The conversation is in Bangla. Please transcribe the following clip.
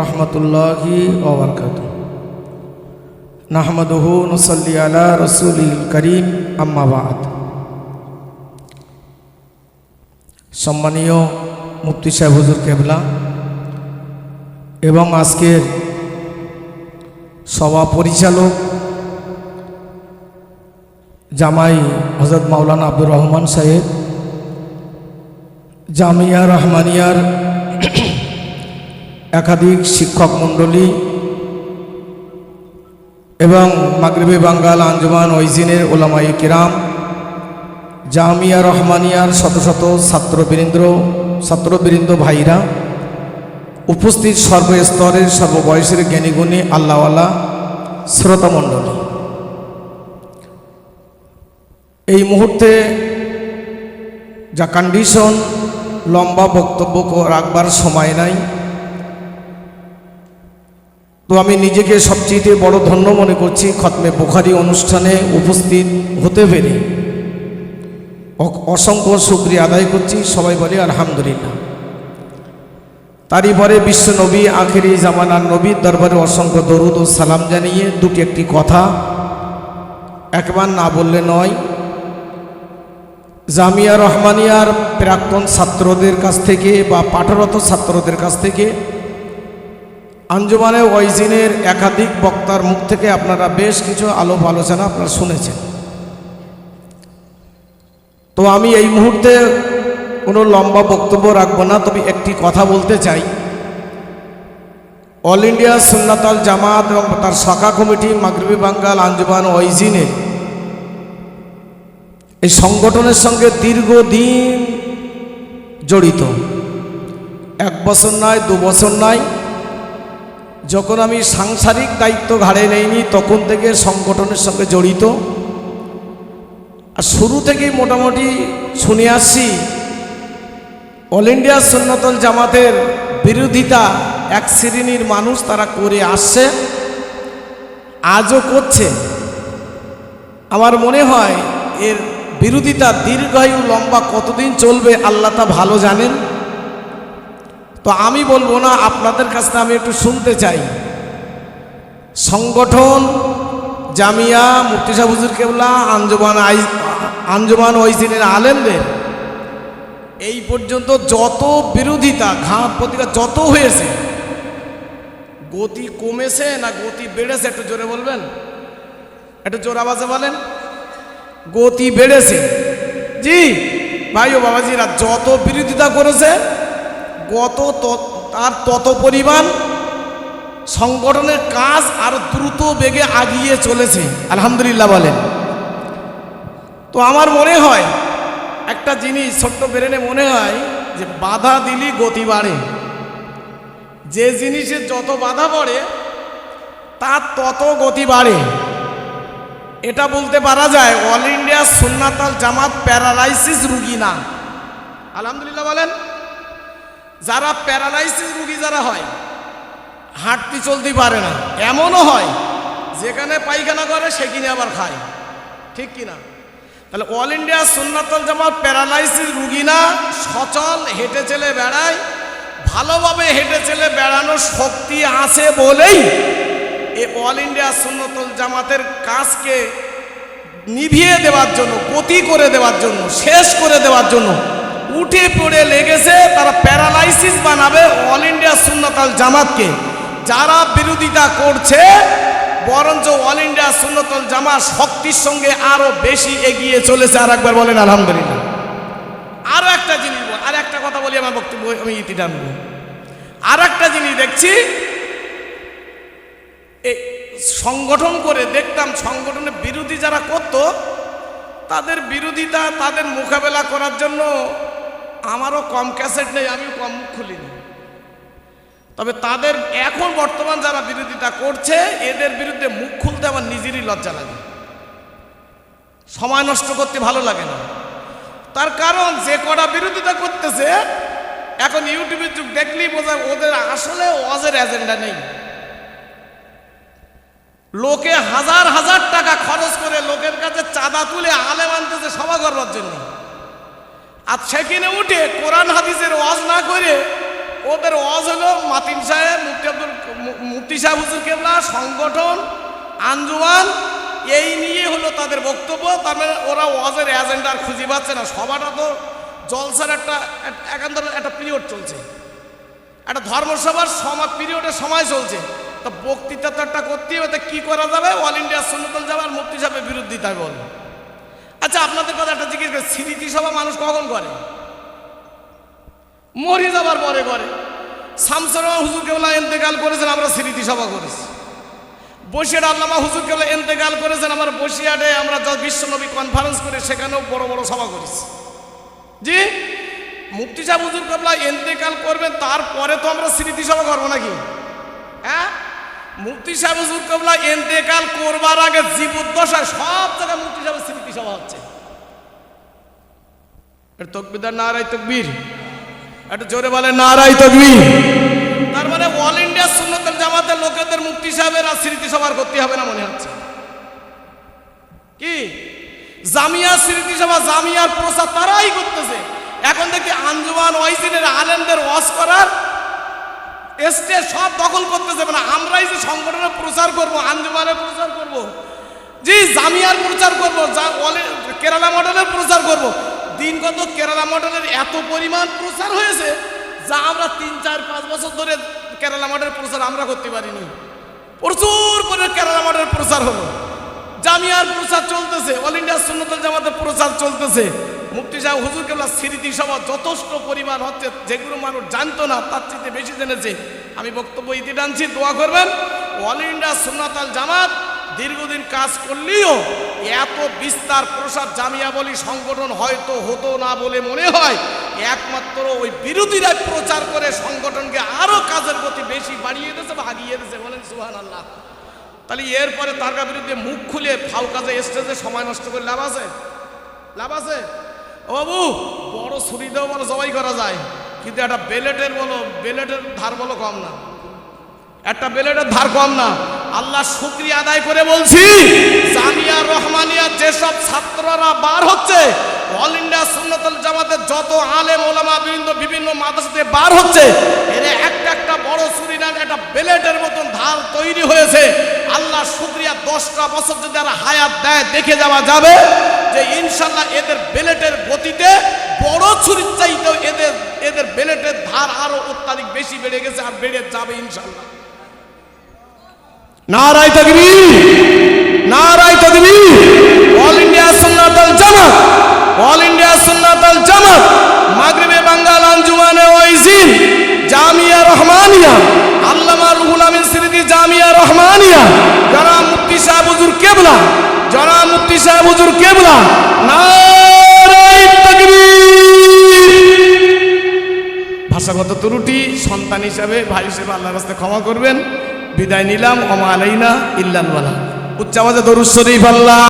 রহমতুল্লাহি ওবরকাত নাহমদহু নসল্লি আলা রসুলিল করিম আম্মাবাদ সম্মানীয় মুফতি সাহেব হুজুর কেবলা, এবং আজকের সভা পরিচালক জামাই হজরত মাওলানা আব্দুর রহমান সাহেব, জামিয়া রহমানিয়ার একাধিক শিক্ষক মণ্ডলী এবং মাগরিবি বাঙ্গাল আঞ্জুমান ওইজিনের ওলামাই কিরাম, জামিয়া রহমানিয়ার শত শত ছাত্রবৃন্দ ছাত্রবৃন্দ ভাইরা উপস্থিত সর্বস্তরের সর্ববয়সের জ্ঞানীগুণী আল্লাহওয়ালা শ্রোতা মণ্ডলী এই মুহূর্তে যা কন্ডিশন লম্বা বক্তব্য রাখবার সময় নাই। তো আমি নিজেকে সবচেয়ে বড় ধন্য মনে করছি খতমে বুখারি অনুষ্ঠানে উপস্থিত হতে পেরে। অসংখ্য শুক্রিয়া আদায় করছি, সবাই বলে আলহামদুলিল্লাহ। তারই পরে বিশ্ব নবী আখেরি জামানার নবীর দরবারে অসংখ্য দরুদ ও সালাম জানিয়ে দুটি একটি কথা। একবার না বললে নয়, জামিয়া রহমানিয়ার প্রাক্তন ছাত্রদের কাছ থেকে বা পাঠরত ছাত্রদের কাছ থেকে আঞ্জুমানে ওয়াইজিনের একাধিক বক্তার মুখ থেকে আপনারা বেশ কিছু আলোপ আলোচনা আপনারা শুনেছেন। তো আমি এই মুহূর্তে কোনো লম্বা বক্তব্য রাখব না, তবে একটি কথা বলতে চাই। অল ইন্ডিয়া সুন্নাতল জামাত এবং তার শাখা কমিটি মাগরিবি বাঙ্গাল আঞ্জুমান ওয়াইজিনের এই সংগঠনের সঙ্গে দীর্ঘদিন জড়িত। এক বছর নয় দু বছর নয় যখন আমি সাংসারিক দায়িত্ব ঘাড়ে নেইনি, তখন থেকে সংগঠনের সঙ্গে জড়িত। আর শুরু থেকেই মোটামুটি শুনে আসছি অল ইন্ডিয়া সুন্নতল জামাতের বিরোধিতা এক শ্রেণির মানুষ তারা করে আসছে, আজও করছে। আমার মনে হয় এর বিরোধিতা দীর্ঘায়ু লম্বা কতদিন চলবে, আল্লাহ তা ভালো জানেন। তো আমি বলব না, আপনাদের কাছ থেকে আমি একটু শুনতে চাই। সংগঠন, জামিয়া, মুফতি সাহ হুজুর কেবলা, আঞ্জমান আই, আঞ্জমান ওইসিনের আলেমদের, এই পর্যন্ত যত বিরোধিতা ঘাট প্রতিকার যত হয়েছে, গতি কমেছে না গতি বেড়েছে, একটু জোরে বলবেন? একটু জোর আওয়াজে বলেন। গতি বেড়েছে। জি, ভাই ও বাবাজিরা, যত বিরোধিতা করেছে গত ত- তার তত পরিমাণ সংগঠনের কাজ আরও দ্রুত বেগে আগিয়ে চলেছে। আলহামদুলিল্লাহ বলেন। তো আমার মনে হয়, একটা জিনিস ছোট্ট বেরেনে মনে হয় যে বাধা দিলি গতি বাড়ে। যে জিনিসের যত বাধা পড়ে, তার তত গতি বাড়ে। এটা বলতে পারা যায়, all India Sunnatul Jamaat paralysis রুগী না। আলহামদুলিল্লাহ বলেন। যারা প্যারালাইসিস রুগী যারা হয়, হাঁটতে চলতে পারে না। এমনও হয়, যেখানে পায়খানা করে সেখানে আবার খায়। ঠিক কি না? তাহলে all India Sunnatul Jamaat paralysis রুগী না, সচল হেঁটে চলে বেড়ায়, ভালোভাবে হেঁটে চলে বেড়ানোর শক্তি আছে বলেই এই অল ইন্ডিয়া সুন্নতল জামাতের কাজকে নিভিয়ে দেওয়ার জন্য, গতি করে দেওয়ার জন্য, শেষ করে দেওয়ার জন্য উঠে পড়ে লেগেছে, তারা প্যারালাইসিস বানাবে অল ইন্ডিয়া সুন্নতাল জামাতকে। যারা বিরোধিতা করছে, বরঞ্চ অল ইন্ডিয়া সুন্নতল জামাত শক্তির সঙ্গে আরও বেশি এগিয়ে চলেছে। আর একবার বলেন, আলহামদুলিল্লাহ। আরও একটা জিনিস আর একটা কথা বলি, আমার বক্তব্য, আমি ইতি টানবো আর একটা জিনিস দেখছি সংগঠন করে দেখতাম সংগঠনের বিরোধী যারা করত, তাদের বিরোধিতা, তাদের মোকাবেলা করার জন্য আমারও কম ক্যাসেট নেই আমি কম মুখ খুলিনি। তবে তাদের এখন বর্তমান যারা বিরোধিতা করছে, এদের বিরুদ্ধে মুখ খুলতে আমার নিজেরই লজ্জা লাগে। সময় নষ্ট করতে ভালো লাগে না। তার কারণ, যে কটা বিরোধিতা করতেছে, এখন ইউটিউবের যুগ দেখলেই বোঝা ওদের আসলে ওয়াজের এজেন্ডা নেই। লোকে হাজার হাজার টাকা খরচ করে লোকের কাছে চাঁদা তুলে আলেম আনতেছে সভা জন্য আর সেখানে উঠে কোরআন হাদিসের ওয়াজ না করে ওদের ওয়াজ হলো মাতিন সাহেব, মুফতি আব্দুল মুফতি সাহেব হুজুর কেবলা, সংগঠন, আঞ্জুমান, এই নিয়ে হলো তাদের বক্তব্য। তার মানে ওরা ওয়াজের এজেন্ডা আর খুঁজে পাচ্ছে না। সবাটা তো জলসার একটা একান্তর একটা পিরিয়ড চলছে। একটা ধর্মসভার সমাজ পিরিয়ডের সময় চলছে। তো বক্তৃতা তো একটা করতে হবে, তা কী করা যাবে? অল ইন্ডিয়া সুন্নতল যাবে আর মুক্তি সাহেবের বিরোধিতায় বল। আচ্ছা আপনাদের কথা একটা জিজ্ঞেস করি স্মৃতি সভা মানুষ কখন করে? মরে যাবার পরে করে। শামসুর হুজুর কেবলা এন্তেকাল করেছেন, আমরা স্মৃতি সভা করেছি। বসিয়াট আল্লামা হুজুর কেবলা এন্তেকাল করেছেন, আমরা বসিয়াটে আমরা বিশ্বনবী কনফারেন্স করে, সেখানেও বড় বড় সভা করেছি। জি? মুফতি সাহেব হুজুর কেবলা এন্তেকাল করবেন, তারপরে তো আমরা স্মৃতি সভা করব নাকি? হ্যাঁ? মুফতি সাহেব কেবলা এন্তেকাল করবার আগে জীবদ্দশায় সব জায়গায় মুফতি সাহেবের স্মৃতি সভা হচ্ছে। তকবিদার নারাই তকবীর। একটু জোরে বলে নারাই তকবীর। তার মানে অল ইন্ডিয়া সুন্নতের জামাতের লোকেদের মুক্তি সাহেবের আর স্মৃতি সভার করতে হবে না মনে হচ্ছে। কি? জামিয়া স্মৃতি সভা, জামিয়ার প্রচার তারাই করতেছে। এখন দেখি আঞ্জুমান ওয়াইসিনের আলেমদের ওয়াজ করার স্টেজ সব দখল করতেছে। সংগঠনের প্রচার করব, আঞ্জুমানের প্রচার করব, জি, জামিয়ার প্রচার করব, যা কেরালা মডেলের প্রচার করব। দিন কত কেরালা মডেলের এত পরিমাণ প্রচার হয়েছে, যা আমরা তিন, চার, পাঁচ বছর ধরে কেরালা মডেলের প্রচার আমরা করতে পারিনি। প্রচুর করে কেরালা মডেলের প্রচার হলো। জামিয়ার প্রচার চলতেছে, অল ইন্ডিয়া সুন্নতল জামাতের প্রচার চলতেছে। মুফতি সাহেব হুজুর কেবলা স্মৃতি সভা যথেষ্ট পরিমাণ হচ্ছে, যেগুলো মানুষ জানতো না, তার চেয়ে বেশি জেনেছে। আমি বক্তব্য ইতি টানছি, দোয়া করবেন। অল ইন্ডিয়া সুন্নাতাল জামাত দীর্ঘদিন কাজ করলেও এত বিস্তার প্রসার জামিয়া বলি সংগঠন হয়তো হতো না বলে মনে হয়। একমাত্র ওই বিরোধীরা প্রচার করে সংগঠনকে আরও কাজের গতি বেশি বাড়িয়ে দিয়েছে বা আগিয়ে দিয়েছে বলেন সুহান আল্লাহ তাহলে এরপরে তার বিরুদ্ধে মুখ খুলে ফাউ কাজে স্টেজে সময় নষ্ট করে লাভ আছে? লাভ আছে? ও বাবু, বড় ছুরি দিয়েও বলো জবাই করা যায়। কিন্তু একটা বেলেটের বলো, বেলেটের ধার বলো কম না। একটা বেলেটের ধার কম না। আল্লাহ শুক্রিয়া আদায় করে বলছি, জামিয়া রহমানিয়া যেসব ছাত্ররা বার হচ্ছে, অল ইন্ডিয়া সুন্নতুল জামাতের যত আলেম, ওলামা, বৃন্দ, বিভিন্ন মাদ্রাসাতে বার হচ্ছে, এর একটা একটা বড় ছুরি না একটা বেলেটের মতন ধার তৈরি হয়েছে। আল্লাহ শুক্রিয়া দশটা বছর যদি আর হায়াত দেয়, দেখে যাওয়া যাবে। যে ইনশাল্লাহ এদের বেলেটের গতিতে বড় ছুরির চাইতেও এদের এদের বেলেটের ধার আরও অত্যাধিক বেশি বেড়ে গেছে আর বেড়ে যাবে ইনশাল্লাহ। নারায় নারাই ভাষাগত ত্রুটি, সন্তান হিসাবে ভাই হিসেবে আল্লাহর রাস্তায় ক্ষমা করবেন। বিদায় নিলাম অমা আলাইনা ইল্লান ওয়ালা। উচ্চ ভাল্লা দরুদ আল্লাহ।